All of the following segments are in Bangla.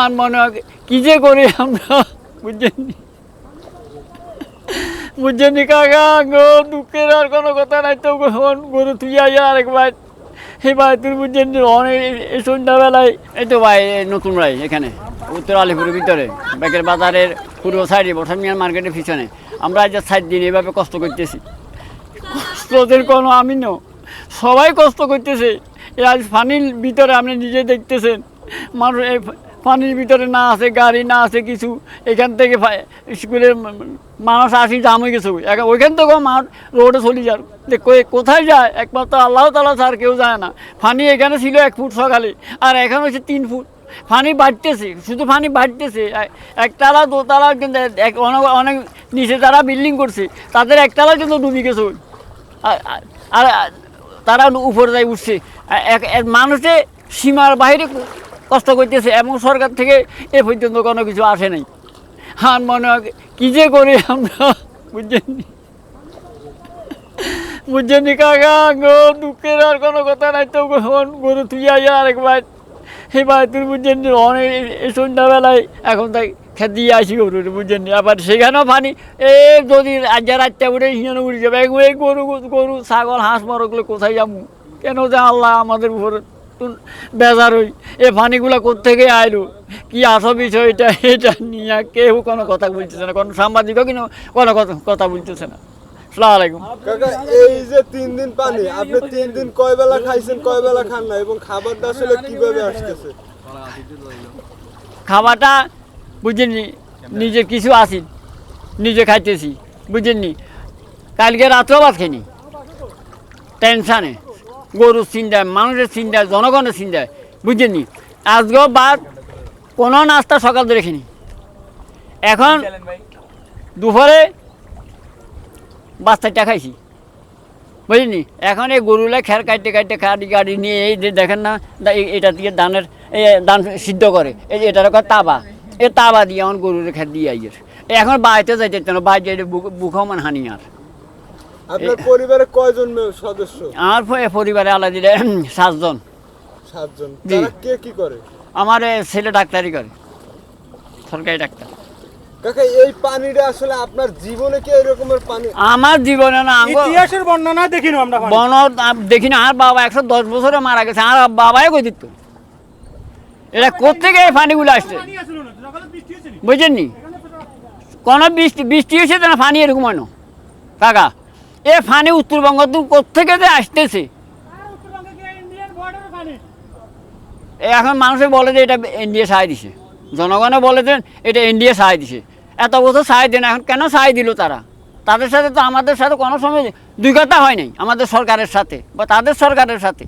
আর মনে হয়, কী যে করি আমরা? বুঝছেন বুঝছেন কাকা? গো, দুঃখের আর কোনো কথা নাই তো গরু তুই আইয়া আরেকবার এই ভাই তুই বুঝছেন অনেক এই সন্ধ্যাবেলায় এই তো ভাই নতুন ভাই এখানে, উত্তর আলিপুরের ভিতরে ব্যাকের বাজারের পূর্ব সাইডে বর্ষা মার্কেটের পিছনে। আমরা আজ সাত দিন এভাবে কষ্ট করতেছি। কষ্টের কোনো আমি ন সবাই কষ্ট করতেছে। আজ পানির ভিতরে আপনি নিজে দেখতেছেন। মানুষ পানির ভিতরে না আছে, গাড়ি না আছে কিছু, এখান থেকে স্কুলের মানুষ আসি জাম হয়ে গেছে। ওইখান থেকেও মাঠ রোডে চলে যে কোথায় যায়? একমাত্র আল্লাহ তালা ছাড় কেউ যায় না। ফানি এখানে ছিল এক ফুট সকালে, আর এখন হচ্ছে তিন ফুট। ফানি বাড়তেছে, শুধু ফানি বাড়তেছে। এক- একতলা, দোতলা অনেক অনেক নিচে তারা বিল্ডিং করছে, তাদের একতলা কিন্তু ডুবে গেছে। আর- তারা উপরে যাই উঠছে। এক মানুষে সীমার বাইরে কষ্ট করতেছে এবং সরকার থেকে এ পর্যন্ত কোনো কিছু আসে নাই। হান মনে হয়, কী যে করি আমরা? বুঝছেন? বুঝছেন কাকা? গো, দুঃখের আর কোনো কথা নাই তো গরু তুই আইয়া আরেকবার ভাই তুই বুঝছেন অনেক সন্ধ্যাবেলায় এখন তাই খেতে দিয়ে আসি গরু বুঝছেন? আবার সেখানেও পানি। এ যদি আজ রাতটা উঠে হিয়ানো উঠে যাবে এই গরু গরু, ছাগল, হাঁস, মরগুলো কোথায় যাব? কেন যে আল্লাহ আমাদের উপরে তুন- বেজার হই। এ পানিগুলো কোথেকে আইলো? কি আসো বিষয় এটা? এটা নিয়ে কেউ কোনো কথা বলতেছে না। কোনো সাংবাদিকও কিন্তু কোনো কথা কথা বলতেছে না। আলাইকুম। কাকা এই যে তিন দিন পানি আপনি তিন দিন কয় বেলা খাইছেন কয় বেলা খান না এবং খাবারটা আসলে কীভাবে আসতেছে? খাবারটা বুঝেননি নিজে কিছু আসি নিজে খাইতেছি বুঝেননি কালকে রাত্রেও ভাত খাইনি টেনশানে। গরুর চিন্তায় মানুষের চিন্তায় জনগণের চিন্তায় বুঝেননি আজকেও বাদ কোনো নাস্তা সকাল ধরে খাইনি এখন দুপুরে বাচ্চাটা খাইছি। বুঝলি এখন এই গরুলে খের কাটতে কাটতে গাড়ি গাড়ি নিয়ে এই যে দেখেন না এটা দিয়ে এই ধান সিদ্ধ করে এই যে এটার কয় তাবা। এই তাবা দিয়ে আমার গরুর খের দিয়ে আইয়ের এখন বাড়িতে যাইতে না বাইরে যাইতে বুখাও মানে হানি আর। আপনার পরিবারে কয়জন সদস্য? আমার পরিবারে আলাদা সাতজন। সাতজন। কে কি করে? আমার এ ছেলে ডাক্তারি করে। সরকারি ডাক্তার। কাকা এই পানিটা আসলে আপনার জীবনে কি এরকমের পানি? আমার জীবনে না আঙ্গ ইতিহাসের বর্ণনা দেখিনো আমরা পানি। বন দেখি না আর বাবা একশো দশ বছরে মারা গেছে আর বাবাই কই দিত? এটা কোথেকে এই পানিগুলো আসছে? পানি আসলো না, সকালে বৃষ্টি হয়েছে নি? বুঝছেন নি কোনো বৃষ্টি বৃষ্টি হয়েছে তো না পানি এরকম হয় না। কাকা এ পানি উত্তরবঙ্গ তো কোথেকে যে আসতেছে? এখন মানুষে বলে যে এটা ইন্ডিয়া সাহায্য দিছে। জনগণে বলে যে এটা ইন্ডিয়া সাহায্য দিছে। এত বছর সাহায্য দেয় না, এখন কেন সাহায্য দিল তারা? তাদের সাথে তো আমাদের সাথে কোনো সময় দুই কথা হয় নাই, আমাদের সরকারের সাথে বা তাদের সরকারের সাথে।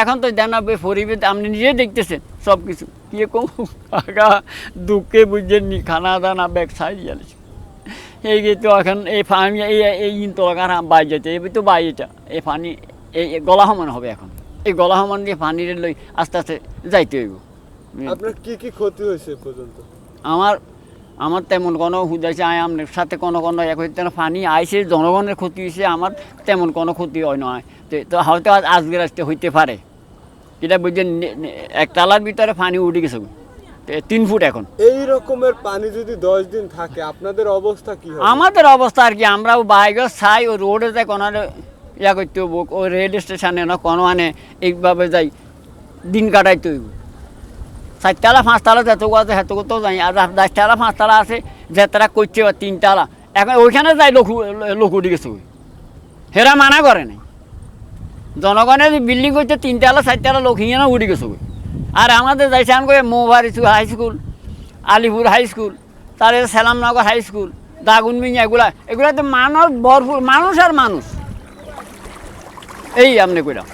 এখন তো দেন পরিবেশ আপনি নিজেই দেখতেছেন সব কিছু কি কম দুঃখে বুঝছেন খানা দানা ব্যাগ সাই যাচ্ছে এই যে তো এখন এই পানি এই এই ইন তো লাগার বাই যেতে এই তো বাই এটা এই পানি এই গলা সমান হবে এখন। এই গলা সমান দিয়ে পানির লই আস্তে আস্তে যাইতে হইব। আপনার কি কি ক্ষতি হয়েছে পর্যন্ত? আমার আমার তেমন কোনো হুদাইছে আয় আমার সাথে কোনো কোনো এক হইতে পানি আইসে জনগণের ক্ষতি হয়েছে আমার তেমন কোনো ক্ষতি হয় নয় তো হয়তো আজ আজকের আসতে হইতে পারে। এটা বুঝছেন একতলার ভিতরে পানি উঠে গেছে তিন ফুট এখন। এই রকমের পানি যদি দশ দিন থাকে আপনাদের অবস্থা কি আমাদের অবস্থা আর কি আমরাও বাইকে চাই ও রোডে যাই কোনো ইয়া করতে হব ও রেল স্টেশনে না কোনো মানে এইভাবে যাই দিন কাটাইতে হইব। চারতলা পাঁচতলা যেত আছে হেত করতেও যাই আর দশতলা পাঁচতলা আছে যেতরা করছে বা তিনতলা এখন ওইখানে যাই লোক লোক উঠে গেছে ওই হেরা মানা করে নাই। জনগণের বিল্ডিং করছে তিনতলা চারতলা লোক হিয়ানো উঠে গেছে ওই আর আমাদের যাইছে আমি Moubari high school Alipur high school তারে সেলামনগর হাই স্কুল দাগুন মিঞা এগুলা এগুলাতে মানুষ ভরপুর, মানুষ আর মানুষ। এই আপনি কইরা।